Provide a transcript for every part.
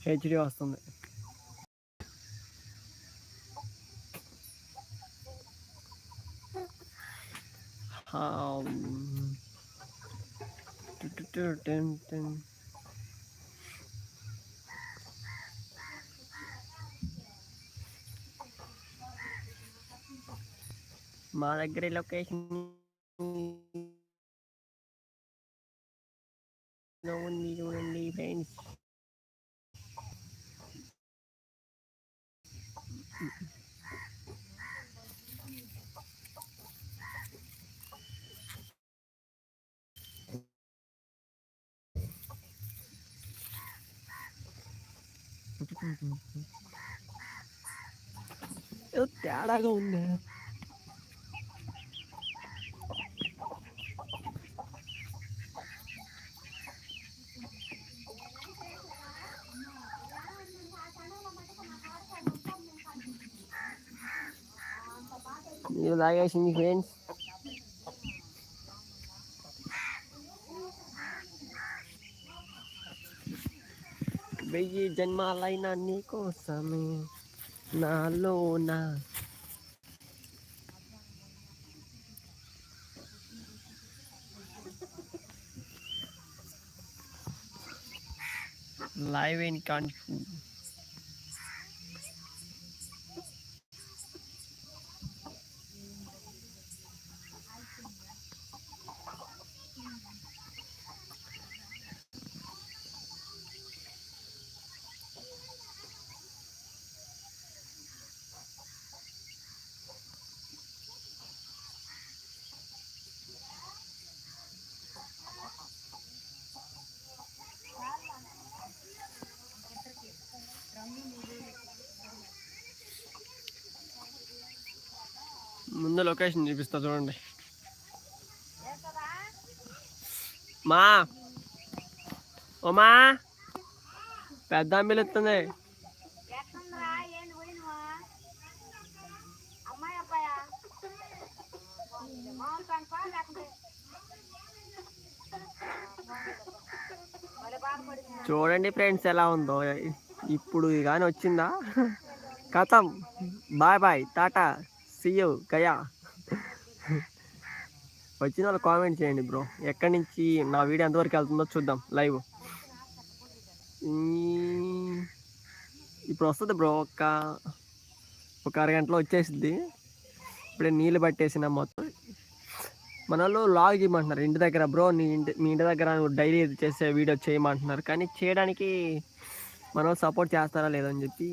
HD వస్తుంది Um, మా దగ్గర లొకేషన్ ఉంది చూడండి ఫ్రెండ్స్ ఏదో తేడాగా ఉంది నీళ్ళు తాగేసింది ఫ్రెండ్స్ వెయ్యి జన్మాలైన నీకోసమే నాలోన live in Kanpur. ముందు లొకేషన్ చూపిస్తా చూడండి. మా. ఓమా. పెద్ద బాధపడింది. చూడండి ఫ్రెండ్స్ ఎలా ఉందో. ఇప్పుడు కానీ వచ్చిందా? కథం. Bye bye tata. సియు గయా వచ్చిన వాళ్ళు కామెంట్ చేయండి బ్రో ఎక్కడి నుంచి నా వీడియో ఎంతవరకు వెళ్తుందో చూద్దాం లైవ్ ఇప్పుడు వస్తుంది బ్రో ఒక ఒక అరగంటలో వచ్చేసింది ఇప్పుడే నీళ్ళు పట్టేసిన మొత్తం. మన వాళ్ళు లాగ్ చేయమంటున్నారు ఇంటి దగ్గర బ్రో నీ ఇంటి మీ ఇంటి దగ్గర డైలీ చేసే వీడియో చేయమంటున్నారు. కానీ చేయడానికి మన వాళ్ళు సపోర్ట్ చేస్తారా లేదని చెప్పి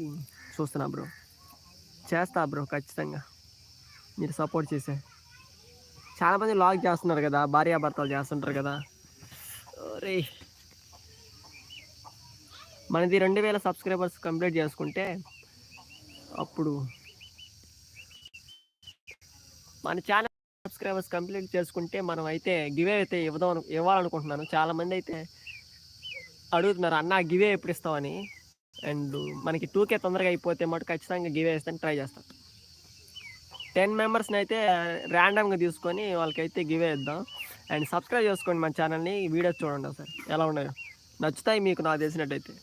చూస్తున్నా బ్రో చేస్తా బ్రో ఖచ్చితంగా. మీరు సపోర్ట్ చేసే. చాలామంది లాగ్ చేస్తున్నారు కదా భార్యాభర్తలు చేస్తుంటారు కదా. రే మనది రెండు వేల సబ్స్క్రైబర్స్ కంప్లీట్ చేసుకుంటే అప్పుడు మన ఛానల్ సబ్స్క్రైబర్స్ కంప్లీట్ చేసుకుంటే మనం అయితే గివే అయితే ఇవ్వదాం ఇవ్వాలనుకుంటున్నాను. చాలామంది అయితే అడుగుతున్నారు అన్న గివే ఎప్పుడు ఇస్తామని అండ్ మనకి టూకే తొందరగా అయిపోతే మటు ఖచ్చితంగా గివే ఇస్తాను ట్రై చేస్తాను టెన్ మెంబర్స్ని అయితే ర్యాండమ్గా తీసుకొని వాళ్ళకైతే గివే ఇద్దాం. అండ్ సబ్స్క్రైబ్ చేసుకోండి మన ఛానల్ని. వీడియోస్ చూడండి ఒకసారి. ఎలా ఉన్నాయో. నచ్చుతాయి మీకు నాకు తెలిసినట్టయితే.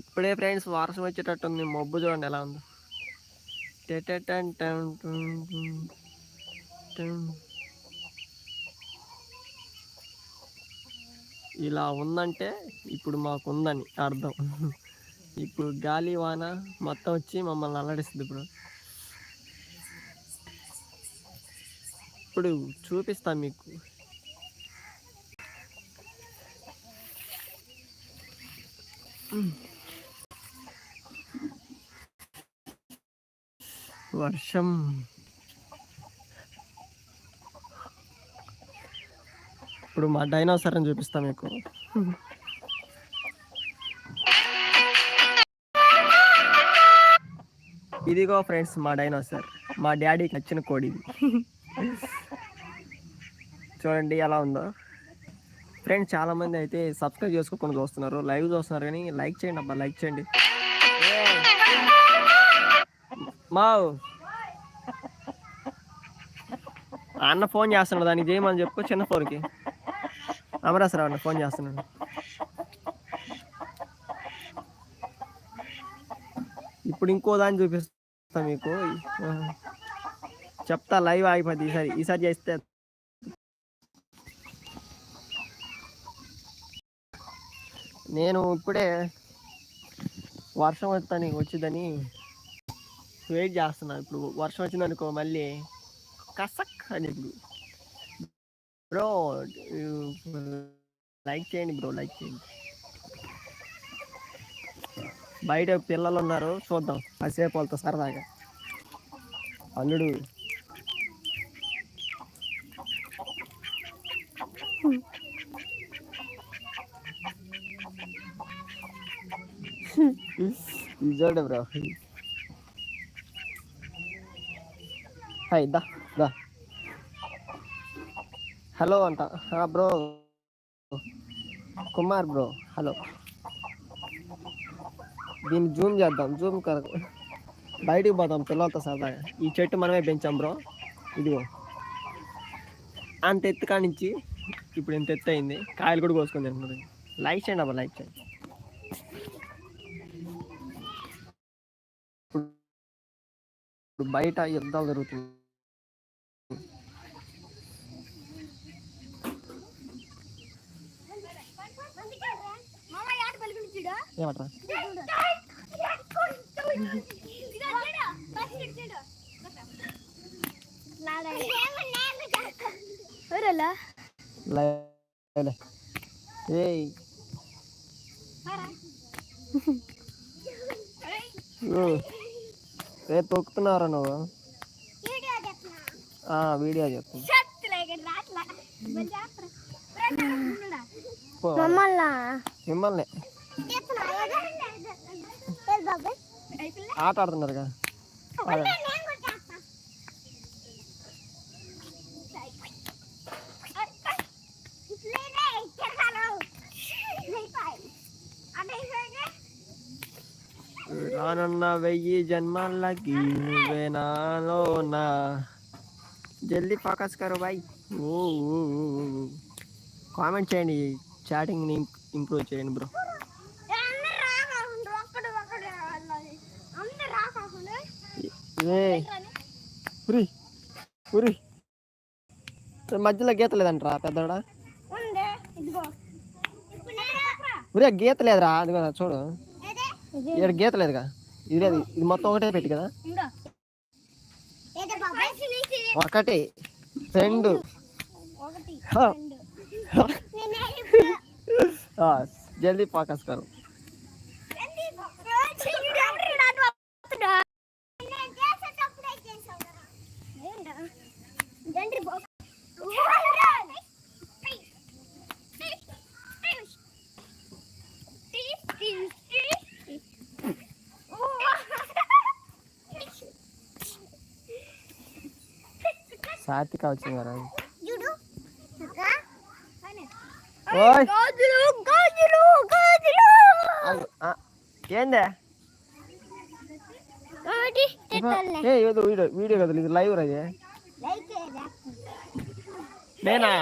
ఇప్పుడే ఫ్రెండ్స్ వర్షం వచ్చేటట్టుంది. మబ్బు చూడండి ఎలా ఉందో. ఇలా ఉందంటే ఇప్పుడు మాకు ఉందని అర్థం. ఇప్పుడు గాలి వాన మొత్తం వచ్చి మమ్మల్ని అల్లడిస్తుంది ఇప్పుడు. ఇప్పుడు చూపిస్తా మీకు. వర్షం. ఇప్పుడు మా డైనోసార్ అని చూపిస్తా మీకు. ఇదిగో ఫ్రెండ్స్ మా డైనోసార్. మా డాడీకి నచ్చిన కోడి ఇది. చూడండి ఎలా ఉందో. ఫ్రెండ్స్ చాలా మంది అయితే సబ్స్క్రైబ్ చేసుకోకుండా చూస్తున్నారు. లైవ్ చూస్తున్నారు కానీ లైక్ చేయండి అబ్బా లైక్ చేయండి. మావు. అన్న ఫోన్ చేస్తున్నాడు దానికి చేయమని చెప్పు చిన్న ఫోన్కి అమరాసరావు అన్న ఫోన్ చేస్తున్నాడు. ఇప్పుడు ఇంకో దాన్ని చూపిస్తా మీకు. చెప్తా లైవ్ ఆగిపోద్ది ఈసారి. ఈసారి చేస్తే నేను ఇప్పుడే వర్షం వస్తానికి వచ్చిందని వెయిట్ చేస్తున్నాను ఇప్పుడు వర్షం వచ్చిందనుకో మళ్ళీ కసక్ అని ఇప్పుడు. బ్రో లైక్ చేయండి బ్రో లైక్ చేయండి. బయట పిల్లలు ఉన్నారు చూద్దాం. కాసేపు వాళ్ళతో సరదాగా. అల్లుడు ఇది బ్రో హాయ్ దా దా హలో అంట బ్రో కుమార్ బ్రో హలో దీన్ని జూమ్ చేద్దాం. జూమ్ కర బయటికి పోదాం పిల్లలతో సరదాగా. ఈ చెట్టు మనమే పెంచాం బ్రో ఇదిగో. అంత ఎత్తు కానించి ఇప్పుడు ఇంత ఎత్తు అయింది. కాయలు కూడా కోసుకొని తింటున్నారు లైక్ చేయండి అబ్బా లైక్ చేయండి. ఇప్పుడు బయట యుద్ధాలు పలికించుడా ఏమంటారా? ఎవరలా ఏ తొక్కుతున్నారా నువ్వు? ఆ, వీడియో చెప్తాను పో. మిమ్మల్ని? ఆట ఆడుతున్నారుగా. రానున్న వెయ్యి జన్మాలకి నువ్వే నాలోనా. జల్దీ ఫోకస్ కరు బాయ్. ఓ కామెంట్ చేయండి చాటింగ్ని ఇంప్రూవ్ చేయండి బ్రో. ఏ ఉరి ఉరి. మధ్యలో గీత లేదంటరా పెద్దడా? ఉరి గీత లేదురా అదిగో చూడు. ఇక్కడ గీత లేదుగా ఇది లేదు ఇది మొత్తం ఒకటే పెట్టి కదా? ఒకటి రెండు. జల్దీ ఫోకస్ కరు సాత్విక వచ్చింది కదా ఓయ్ గాజులు గాజులు గాజులు ఆగు. ఆ, ఏందే ఒకటి ఏ ఏదో వీడియో వీడియో కదా ఇది లైవ్ అది లైక్ చేయరా నేనా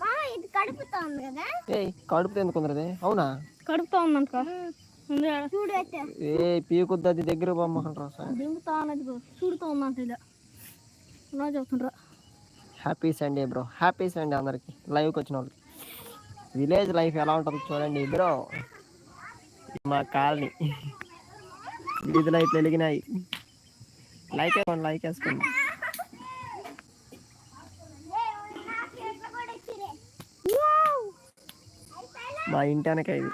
మామ ఇది కడుపుతా ఉంది కదా ఏ కడుపు ఎందుకు కుదరది అవునా కడుపుతా ఉందనుకో చూడు అయితే ఏ పీకుద్ది అది దగ్గర బొమ్మకంటారా సార్? దింపుతా అన్నది చూడుతా ఉందంట ఇలా చెప్తుండ్రా. Happy Sunday bro. Happy Sunday అందరికి. లైవ్కి వచ్చిన వాళ్ళకి. విలేజ్ లైఫ్ ఎలా ఉంటుందో చూడండి బ్రో. మా కాలనీ. వీధి లైట్లు వెలిగినాయి. లైక్ వేసుకోండి లైక్ వేసుకోండి. మా ఇంటి వెనక ఇది.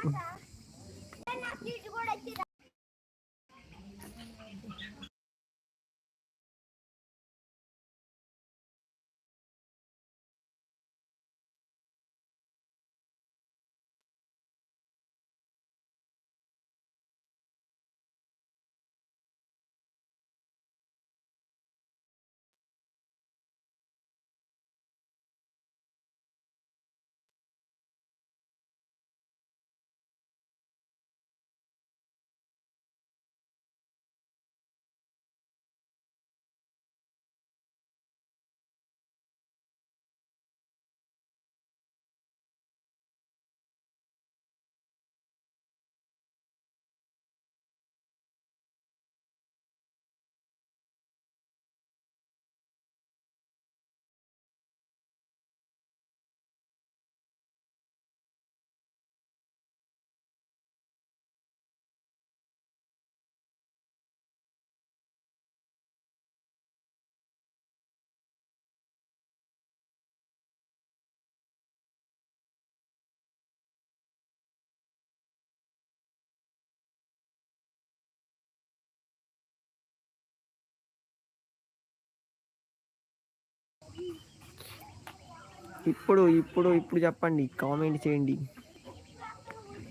ఇప్పుడు ఇప్పుడు ఇప్పుడు చెప్పండి. కామెంట్ చేయండి.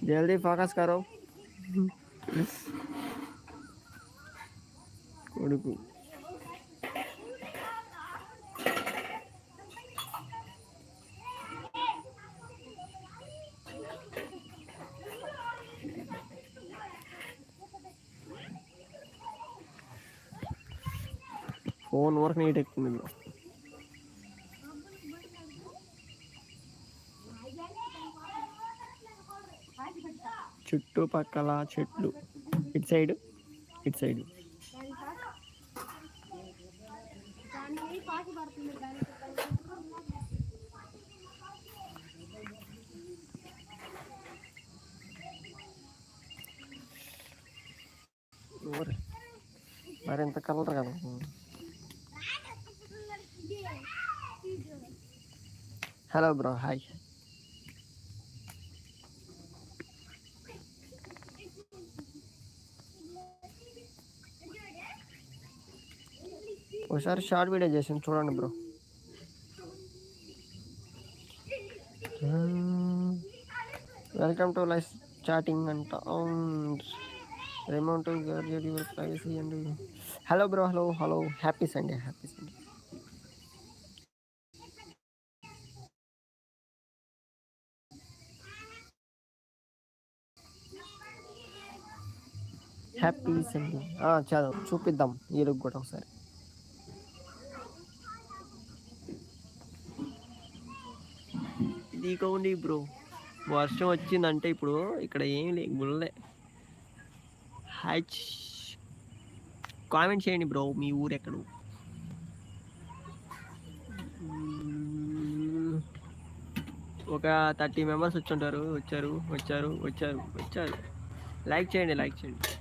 జల్దీ ఫోకస్ కరో కొడుకు. ఫోన్ వరకు నీట్ ఎక్కుతుంది బ్రో చుట్టుపక్కల చెట్లు. ఇటు సైడ్ ఇటు సైడ్. మరి మరి ఎంత కలర్ కదా. Hello bro hi. ఒకసారి షార్ట్ వీడియో చేసాను చూడండి bro. Welcome to life chatting అంట remount your privacy and hello bro hello hello happy Sunday happy Sunday happy Sunday చదువు చూపిద్దాం. ఈరోజు కూడా ఒకసారి. ఇదిగోండి బ్రో. వర్షం వచ్చిందంటే ఇప్పుడు ఇక్కడ ఏం లే గుళ్ళే. హ్యాచ్ కామెంట్ చేయండి బ్రో మీ ఊరు ఎక్కడ? ఒక థర్టీ మెంబర్స్ వచ్చుంటారు వచ్చారు వచ్చారు వచ్చారు వచ్చారు. లైక్ చేయండి లైక్ చేయండి.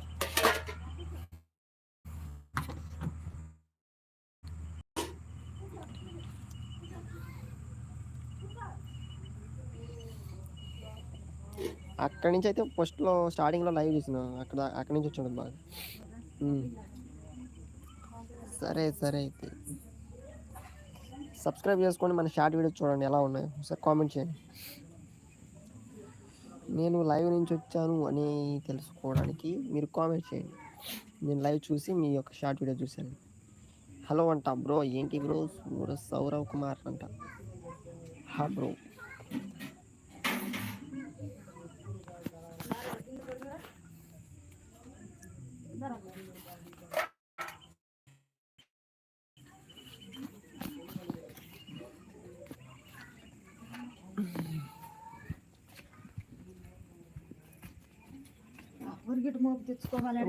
అక్కడి నుంచి అయితే ఫస్ట్లో స్టార్టింగ్లో లైవ్ చూసిన. అక్కడ అక్కడి నుంచి వచ్చి బాగా. సరే సరే అయితే. సబ్స్క్రైబ్ చేసుకొని మన షార్ట్ వీడియో చూడండి ఎలా ఉన్నాయి. ఒకసారి కామెంట్ చేయండి. నేను లైవ్ నుంచి వచ్చాను అని తెలుసుకోవడానికి మీరు కామెంట్ చేయండి. నేను లైవ్ చూసి మీ యొక్క షార్ట్ వీడియో చూశాను. హలో అంట బ్రో. ఏంటి బ్రో? సౌరవ్ కుమార్ అంట. హా బ్రో. మోపు తెచ్చుకోవాలి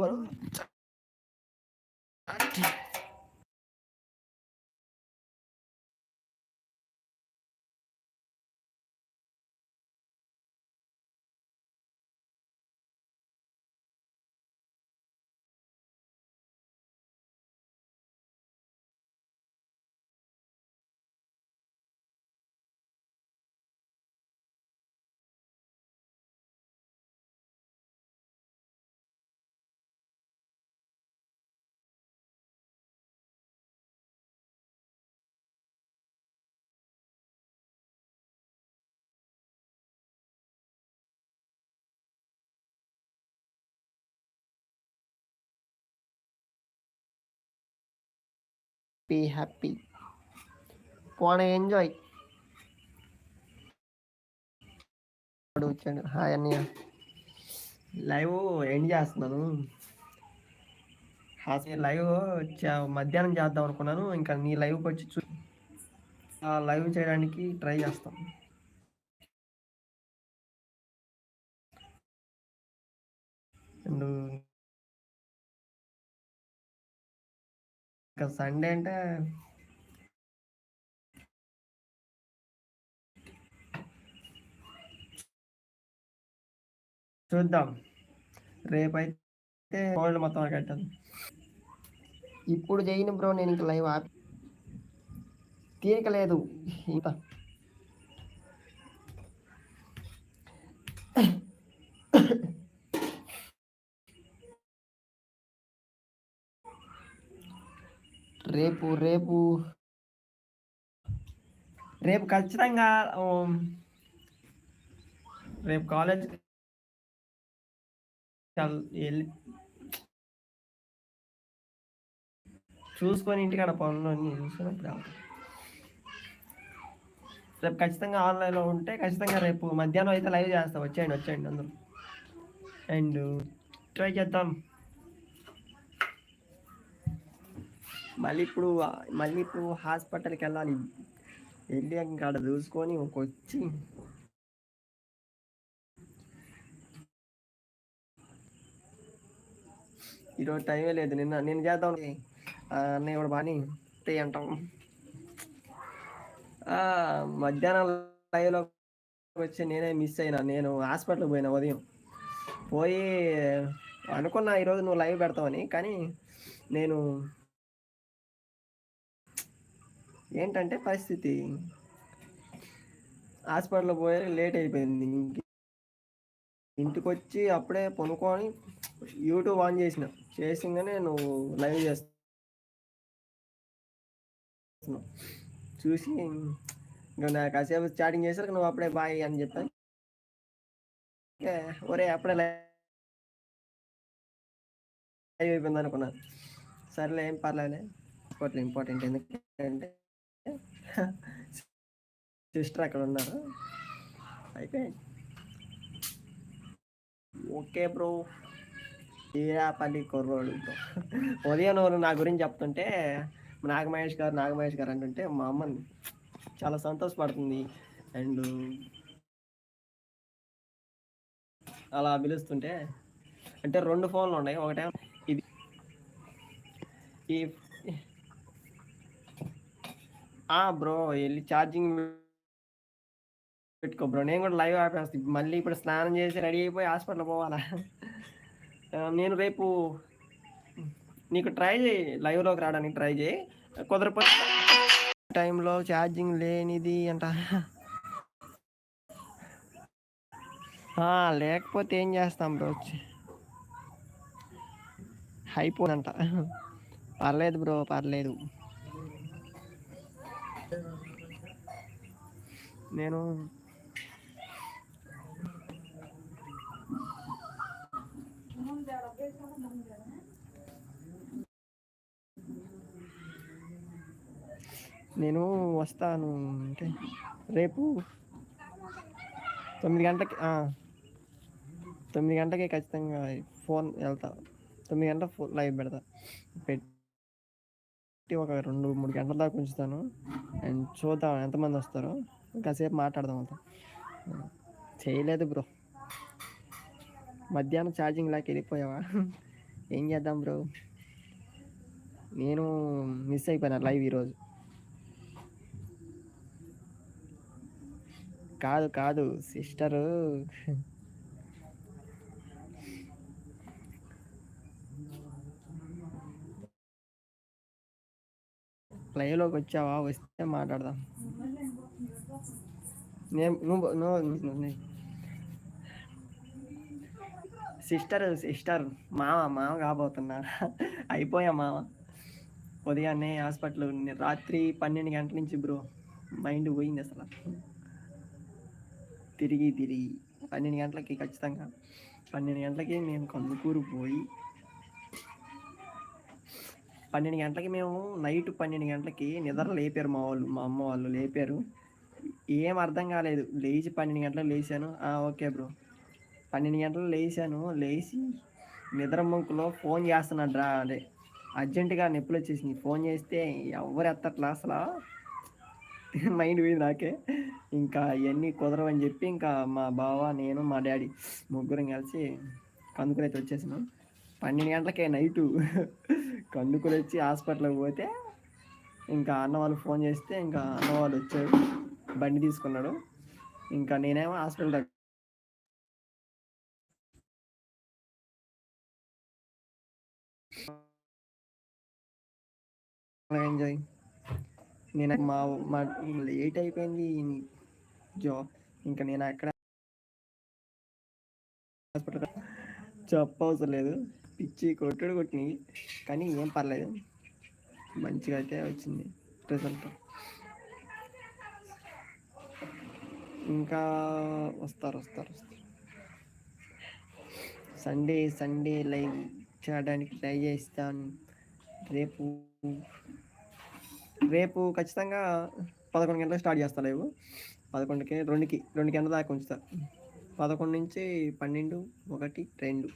be happy. wanna enjoy. వచ్చాడు. హాయ్ అన్నయ్య. లైవ్ ఎండ్ చేస్తున్నాను. లైవ్ మధ్యాహ్నం చేద్దాం అనుకున్నాను. ఇంకా నీ లైవ్కి వచ్చి చూ లైవ్ చేయడానికి ట్రై చేస్తాం. అండ్ సండే అంటే చూద్దాం. రేపైతే గోల్డ్ మొత్తం కట్టాను ఇప్పుడు చేయను బ్రో నేను ఇంకా లైవ్ ఆపి తీరిక లేదు ఇంత. రేపు రేపు. రేపు ఖచ్చితంగా రేపు కాలేజ్ వెళ్ళి చూసుకొని ఇంటికాడ పనులు అన్నీ చూసుకున్నప్పుడు రేపు ఖచ్చితంగా ఆన్లైన్లో ఉంటే ఖచ్చితంగా రేపు మధ్యాహ్నం అయితే లైవ్ చేస్తాం. వచ్చేయండి వచ్చేయండి అందరూ. అండ్ ట్రై చేద్దాం. మళ్ళీ ఇప్పుడు మళ్ళీ ఇప్పుడు హాస్పిటల్కి వెళ్ళాలి. వెళ్ళి అక్కడ చూసుకొని ఒక వచ్చి ఈరోజు టైమే లేదు. నిన్న నేను చేద్దాం. అన్నయ్య కూడా బాని టీ అంటాం. మధ్యాహ్నం లైవ్లో వచ్చి నేనే మిస్ అయినా. నేను హాస్పిటల్కి పోయినా ఉదయం. పోయి అనుకున్నా ఈరోజు నువ్వు లైవ్ పెడతావని. కానీ నేను ఏంటంటే పరిస్థితి? హాస్పిటల్ పోయే లేట్ అయిపోయింది. ఇంక- ఇంటికి వచ్చి అప్పుడే పనుకొని యూట్యూబ్ ఆన్ చేసిన. చేసింగానే నువ్వు లైవ్ చేస్తున్నావు. చూసి ఇంకా నాకు కాసేపు చాటింగ్ చేశారు నువ్వు అప్పుడే బాయ్ అని చెప్పాను. ఒరే అప్పుడే లైవ్ అయిపోయింది అనుకున్నాను సర్లే ఏం పర్లేదులే. Important important. ఎందుకంటే సిస్టర్ అక్కడ ఉన్నారు? అయితే ఓకే బ్రో. పల్లి కుర్రోడు. ఉదయం నువ్వు నా గురించి చెప్తుంటే నాగ మహేష్ గారు నాగ మహేష్ గారు అంటుంటే మా అమ్మ చాలా సంతోషపడుతుంది. అండ్ అలా పిలుస్తుంటే అంటే రెండు ఫోన్లు ఉన్నాయి. ఒకటే ఇది ఈ బ్రో వెళ్ళి ఛార్జింగ్ పెట్టుకో బ్రో. నేను కూడా లైవ్ ఆపేస్తాను మళ్ళీ ఇప్పుడు స్నానం చేసి రెడీ అయిపోయి హాస్పిటల్ పోవాలా? నేను రేపు నీకు ట్రై చేయి. లైవ్లోకి రావడానికి ట్రై చేయి. కుదరపోతే టైంలో ఛార్జింగ్ లేనిది అంట. లేకపోతే ఏం చేస్తాం బ్రో? అయిపోదంట పర్లేదు బ్రో పర్లేదు. నేను నేను వస్తాను అంటే రేపు తొమ్మిది గంటకి తొమ్మిది గంటకి ఖచ్చితంగా ఫోన్ వెళ్తా. తొమ్మిది గంటల ఫోన్ లైవ్ పెడతా. పెట్టి ఒక రెండు మూడు గంటల దాకా ఉంచుతాను. అండ్ చూద్దాం ఎంతమంది వస్తారో. ఇంకాసేపు మాట్లాడదాం అంతా. చేయలేదు బ్రో. మధ్యాహ్నం ఛార్జింగ్ లాకి వెళ్ళిపోయావా? ఏం చేద్దాం బ్రో? నేను మిస్ అయిపోయినా లైవ్ ఈరోజు. కాదు కాదు సిస్టరు లైవ్లోకి వచ్చావా? వస్తే మాట్లాడదాం. నువ్వు నువ్వు సిస్టర్ సిస్టర్ మామ మామ కాబోతున్నారా అయిపోయా మామ ఉదయాన్నే హాస్పిటల్ ఉంది. రాత్రి పన్నెండు గంటల నుంచి బ్రో మైండ్ పోయింది అసలు. తిరిగి తిరిగి. పన్నెండు గంటలకి ఖచ్చితంగా. పన్నెండు గంటలకి మేము కందుకూరు పోయి పన్నెండు గంటలకి మేము నైట్ పన్నెండు గంటలకి నిద్ర లేపారు మా వాళ్ళు మా అమ్మ వాళ్ళు లేపారు. ఏం అర్థం కాలేదు. లేచి పన్నెండు గంటలకు లేచాను. Okay bro. పన్నెండు గంటలు లేచాను. లేచి నిద్ర ముంకులో ఫోన్ చేస్తున్నాడు రా. అదే అర్జెంటుగా నొప్పులు వచ్చేసింది ఫోన్ చేస్తే ఎవరు ఎత్తట్లా అసలు? మైండ్ పోయింది నాకే. ఇంకా ఇవన్నీ కుదరవని చెప్పి ఇంకా మా బావ నేను మా డాడీ ముగ్గురం కలిసి కందుకులు అయితే వచ్చేసినాం. పన్నెండు గంటలకే నైటు కందుకులు వచ్చి హాస్పిటల్కి పోతే ఇంకా అన్న వాళ్ళు ఫోన్ చేస్తే ఇంకా అన్న వాళ్ళు వచ్చారు. బండి తీసుకున్నాడు. ఇంకా నేనేమో హాస్పిటల్ దగ్గర ఎంజాయ్. నేను మా మా లేట్ అయిపోయింది జాబ్. ఇంకా నేను అక్కడ హాస్పిటల్ చెప్పవసరం లేదు. పిచ్చి కొట్టుడు కొట్టినాయి కానీ ఏం పర్లేదు. మంచిగా అయితే వచ్చింది. రిజల్ట్. ఇంకా వస్తారు వస్తారు వస్తారు. సండే సండే లైవ్ చేయడానికి ట్రై చేస్తాను రేపు రేపు ఖచ్చితంగా పదకొండు గంటలకు స్టార్ట్ చేస్తా లైవ్. పదకొండుకి రెండుకి రెండు గంటల దాకా ఉంచుతా? పదకొండు నుంచి పన్నెండు ఒకటి రెండు.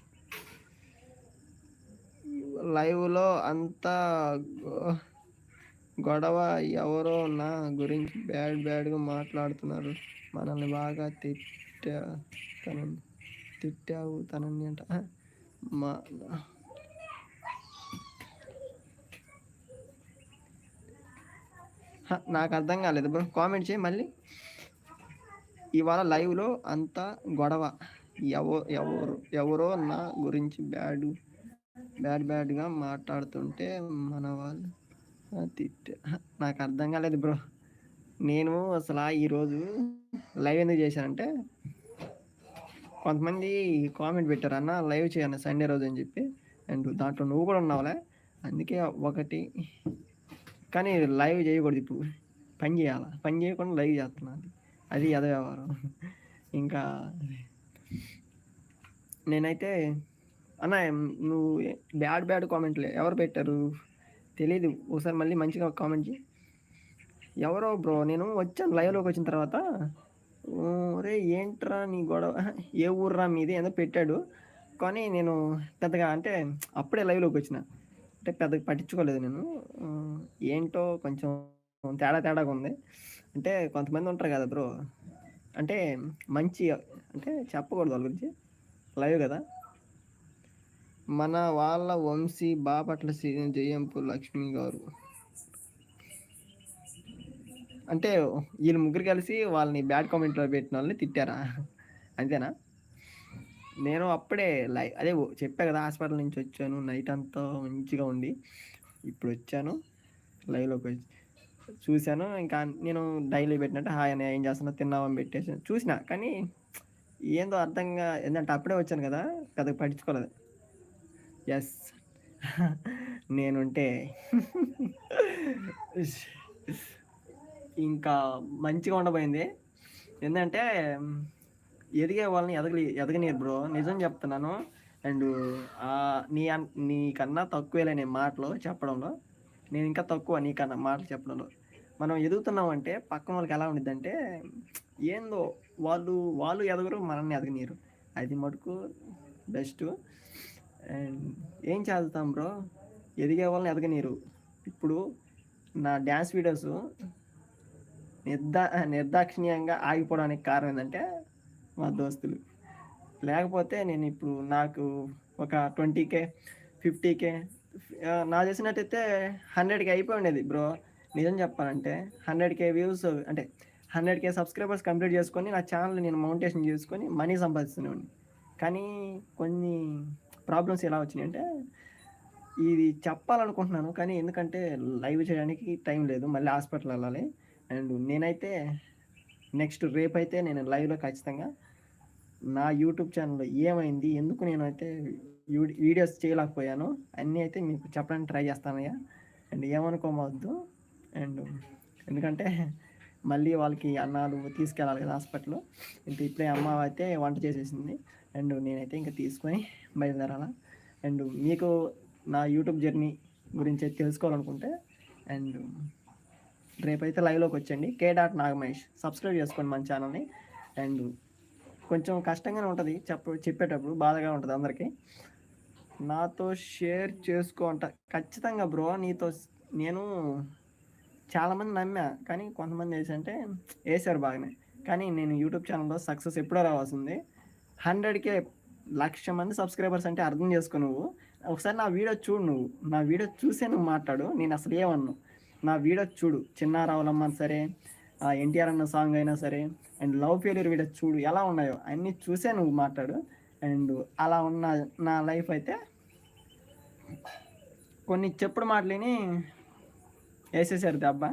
లైవ్లో అంతా గొడవ ఎవరో నా గురించి బ్యాడ్ బ్యాడ్గా మాట్లాడుతున్నారు. మనల్ని బాగా తిట్టా తనని తిట్టావు తనని అంట. మా నాకు అర్థం కాలేదు బ్రో. కామెంట్ చేయి మళ్ళీ. ఇవాళ లైవ్లో అంతా గొడవ. ఎవ ఎవరు ఎవరో నా గురించి బ్యాడ్ బ్యాడ్ బ్యాడ్గా మాట్లాడుతుంటే మన వాళ్ళు తిట్టా తిట్ట నాకు అర్థం కాలేదు బ్రో. నేను అసలు ఈరోజు లైవ్ ఎందుకు చేశానంటే కొంతమంది కామెంట్ పెట్టారు అన్న లైవ్ చేయన్న సండే రోజు అని చెప్పి. అండ్ దాంట్లో నువ్వు కూడా ఉన్నావులే. అందుకే ఒకటి కానీ లైవ్ చేయకూడదు ఇప్పుడు. పని చేయాలి? పని చేయకుండా లైవ్ చేస్తున్నాను అది అదే వ్యవహారం. ఇంకా నేనైతే అన్న నువ్వు బ్యాడ్ బ్యాడ్ కామెంట్లు. ఎవరు పెట్టారు? తెలీదు. ఒకసారి మళ్ళీ మంచిగా కామెంట్ చేయి. ఎవరో బ్రో నేను వచ్చాను లైవ్లోకి వచ్చిన తర్వాత. రే ఏంట్రా నీ గొడవ? ఏ ఊర్రా మీది? ఏదో పెట్టాడు. కానీ నేను పెద్దగా అంటే అప్పుడే లైవ్లోకి వచ్చిన. అంటే పెద్దగా పట్టించుకోలేదు నేను. ఏంటో కొంచెం తేడా తేడాగా ఉంది. అంటే కొంతమంది ఉంటారు కదా బ్రో. అంటే మంచి అంటే చెప్పకూడదు వాళ్ళ గురించి. లైవ్ కదా. మన వాళ్ళ వంశీ బాపట్ల శ్రీ జయంపు లక్ష్మి గారు. అంటే వీళ్ళు ముగ్గురు కలిసి వాళ్ళని బ్యాడ్ కామెంట్లో పెట్టిన వాళ్ళని తిట్టారా? అంతేనా? నేను అప్పుడే లై అదే ఓ- చెప్పా కదా హాస్పిటల్ నుంచి వచ్చాను నైట్ అంతా మంచిగా ఉండి ఇప్పుడు వచ్చాను లైవ్లోకి వచ్చి చూశాను ఇంకా నేను డైలీ పెట్టినట్టు హాయ్ అని ఏం చేస్తున్నా తిన్నావని పెట్టేసి చూసిన కానీ ఏందో అర్థంగా ఏంటంటే అప్పుడే వచ్చాను కదా పెద్దగా పట్టించుకోలేదు. ఎస్ నేనుంటే ఇంకా మంచిగా ఉండబోయింది. ఏంటంటే ఎదిగే వాళ్ళని ఎదగలి ఎదగనీరు బ్రో. నిజం చెప్తున్నాను. అండ్ నీ అన్- నీకన్నా తక్కువేలే నేను మాటలు చెప్పడంలో. నేను ఇంకా తక్కువ నీకన్నా మాటలు చెప్పడంలో. మనం ఎదుగుతున్నామంటే పక్కన వాళ్ళకి ఎలా ఉండిద్దంటే ఏందో వాళ్ళు వాళ్ళు ఎదగరు మనల్ని ఎదగనీరు అది మటుకు బెస్ట్. అండ్ ఏం చేస్తాం బ్రో? ఎదిగే వాళ్ళని ఎదగనీరు ఇప్పుడు నా డ్యాన్స్ వీడియోస్ నిర్దా నిర్దాక్షిణ్యంగా ఆగిపోవడానికి కారణం ఏంటంటే మా దోస్తులు. లేకపోతే నేను ఇప్పుడు నాకు ఒక ట్వంటీ కే ఫిఫ్టీ కే నా చేసినట్టయితే హండ్రెడ్కి అయిపోయి ఉండేది బ్రో. నిజం చెప్పాలంటే హండ్రెడ్ కే వ్యూస్ అంటే హండ్రెడ్ కే సబ్స్క్రైబర్స్ కంప్లీట్ చేసుకొని నా ఛానల్ నేను మౌంటేషన్ చేసుకొని మనీ సంపాదిస్తున్నాను కానీ కొన్ని ప్రాబ్లమ్స్ ఎలా వచ్చినాయి అంటే ఇది చెప్పాలనుకుంటున్నాను కానీ ఎందుకంటే లైవ్ చేయడానికి టైం లేదు. మళ్ళీ హాస్పిటల్ వెళ్ళాలి. అండ్ నేనైతే నెక్స్ట్ రేపు అయితే నేను లైవ్లో ఖచ్చితంగా నా యూట్యూబ్ ఛానల్లో ఏమైంది ఎందుకు నేనైతే వీడియోస్ చేయలేకపోయాను అన్నీ అయితే మీకు చెప్పడానికి ట్రై చేస్తానయ్యా. అండ్ ఏమనుకోవద్దు అండ్ ఎందుకంటే మళ్ళీ వాళ్ళకి అన్నాలు తీసుకెళ్ళాలి కదా హాస్పిటల్ ఇంక ఇప్పుడే అమ్మ అయితే వంట చేసేసింది. అండ్ నేనైతే ఇంకా తీసుకొని బయలుదేరాలా. అండ్ మీకు నా యూట్యూబ్ జర్నీ గురించి అయితే తెలుసుకోవాలనుకుంటే అండ్ రేపైతే లైవ్లోకి వచ్చండి కే డాట్ నాగమహేష్. సబ్స్క్రైబ్ చేసుకోండి మన ఛానల్ని. అండ్ కొంచెం కష్టంగానే ఉంటుంది చెప్ప చెప్పేటప్పుడు బాధగా ఉంటుంది అందరికీ. నాతో షేర్ చేసుకో అంట. ఖచ్చితంగా బ్రో నీతో నేను చాలామంది నమ్మా. కానీ కొంతమంది వేసంటే వేసారు బాగానే. కానీ నేను యూట్యూబ్ ఛానల్లో సక్సెస్ ఎప్పుడో రావాల్సింది. హండ్రెడ్కే లక్ష మంది సబ్స్క్రైబర్స్ అంటే అర్థం చేసుకో నువ్వు. ఒకసారి నా వీడియో చూడు నువ్వు. నా వీడియో చూసే నువ్వు మాట్లాడు. నేను అసలు ఏమన్ను? నా వీడియో చూడు. చిన్నారావులమ్మ సరే ఎన్టీఆర్ అన్న సాంగ్ అయినా సరే అండ్ లవ్ ఫెయిల్యూర్ వీడియో చూడు. ఎలా ఉన్నాయో అన్నీ చూసే నువ్వు మాట్లాడు. అండ్ అలా ఉన్న నా లైఫ్ అయితే కొన్ని చెప్పుడు మాటలని వేసేసారు దెబ్బ.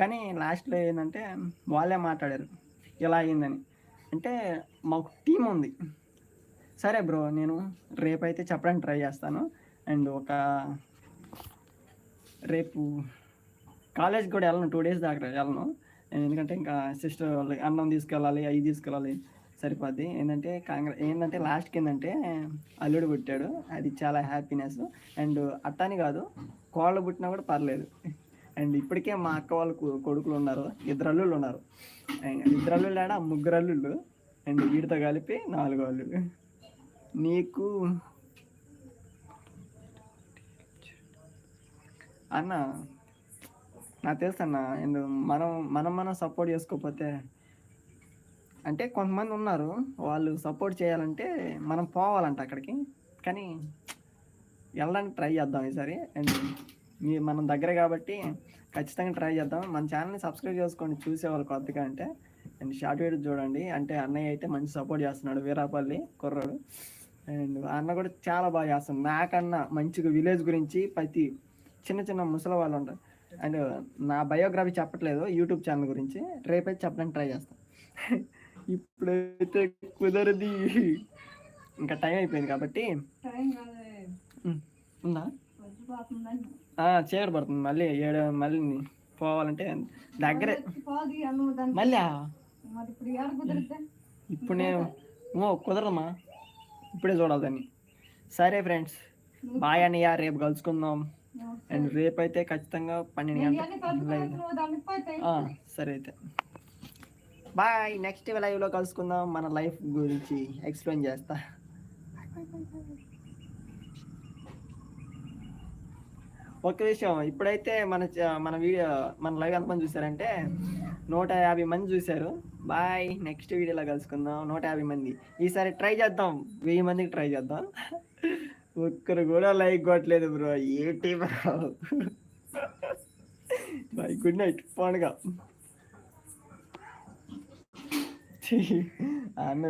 కానీ లాస్ట్లో ఏంటంటే వాళ్ళే మాట్లాడారు. ఇలా అయిందని. అంటే మాకు టీం ఉంది. సరే బ్రో నేను రేపైతే చెప్పడానికి ట్రై చేస్తాను. అండ్ ఒక రేపు కాలేజ్ కూడా వెళ్ళను టూ డేస్ దాకా వెళ్ళను. ఎందుకంటే ఇంకా సిస్టర్ వాళ్ళకి అన్నం తీసుకెళ్ళాలి అవి తీసుకెళ్ళాలి సరిపోద్ది. ఏంటంటే కాంగ్రెస్ ఏంటంటే లాస్ట్కి ఏంటంటే అల్లుడు పుట్టాడు. అది చాలా హ్యాపీనెస్ అండ్ అట్టని కాదు కోళ్ళు పుట్టినా కూడా పర్లేదు. అండ్ ఇప్పటికే మా అక్క వాళ్ళ కొడుకులు ఉన్నారు ఇద్దరు అల్లుళ్ళు ఉన్నారు. ఇద్దరు అల్లుళ్ళు ఆడ ముగ్గురు అల్లుళ్ళు. అండ్ వీటితో కలిపి నాలుగు అల్లుళ్ళు. నీకు అన్న నాకు తెలుసు అన్న. మనం మనం మనం సపోర్ట్ చేసుకోకపోతే అంటే కొంతమంది ఉన్నారు వాళ్ళు సపోర్ట్ చేయాలంటే మనం పోవాలంట అక్కడికి. కానీ వెళ్ళడానికి ట్రై చేద్దాం ఈసారి. అండ్ మీ మనం దగ్గర కాబట్టి ఖచ్చితంగా ట్రై చేద్దాం. మన ఛానల్ని సబ్స్క్రైబ్ చేసుకోండి చూసేవాళ్ళు కొత్తగా అంటే. అండ్ షార్ట్ వీడియో చూడండి. అంటే అన్నయ్య అయితే మంచి సపోర్ట్ చేస్తున్నాడు వీరాపల్లి కుర్రాడు. అండ్ అన్న కూడా చాలా బాగా చేస్తున్నాడు. నాకన్నా మంచిగా విలేజ్ గురించి ప్రతి చిన్న చిన్న ముసలి వాళ్ళు ఉంటారు. అండ్ నా బయోగ్రఫీ చెప్పట్లేదు యూట్యూబ్ ఛానల్ గురించి. రేపైతే చెప్పడానికి ట్రై చేస్తాను ఇప్పుడైతే కుదరది. ఇంకా టైం అయిపోయింది కాబట్టి. ఉందా? చీకటి పడుతుంది. మళ్ళీ ఏడు మళ్ళీ పోవాలంటే దగ్గరే. మళ్ళీ ఇప్పుడు నేను ఓ కుదరదమ్మా. ఇప్పుడే చూడాలి దాన్ని. సరే ఫ్రెండ్స్. బాయ్ అన్నయ్య రేపు కలుసుకుందాం. అండ్ రేపు అయితే ఖచ్చితంగా పన్నెండు. ఆ, సరే అయితే బాయ్ నెక్స్ట్ లైవ్లో కలుసుకుందాం. మన లైఫ్ గురించి ఎక్స్ప్లెయిన్ చేస్తా. ఒక విషయం ఇప్పుడైతే మన మన వీడియో మన లైవ్ ఎంతమంది చూసారంటే నూట యాభై మంది చూశారు బాయ్ నెక్స్ట్ వీడియోలో కలుసుకుందాం. నూట యాభై మంది. ఈసారి ట్రై చేద్దాం. వెయ్యి మందికి ట్రై చేద్దాం. ఒక్కరు కూడా లైక్ కొట్టలేదు బ్రో. ఏంటి బ్రో? బై గుడ్ నైట్ పండుగ అన్న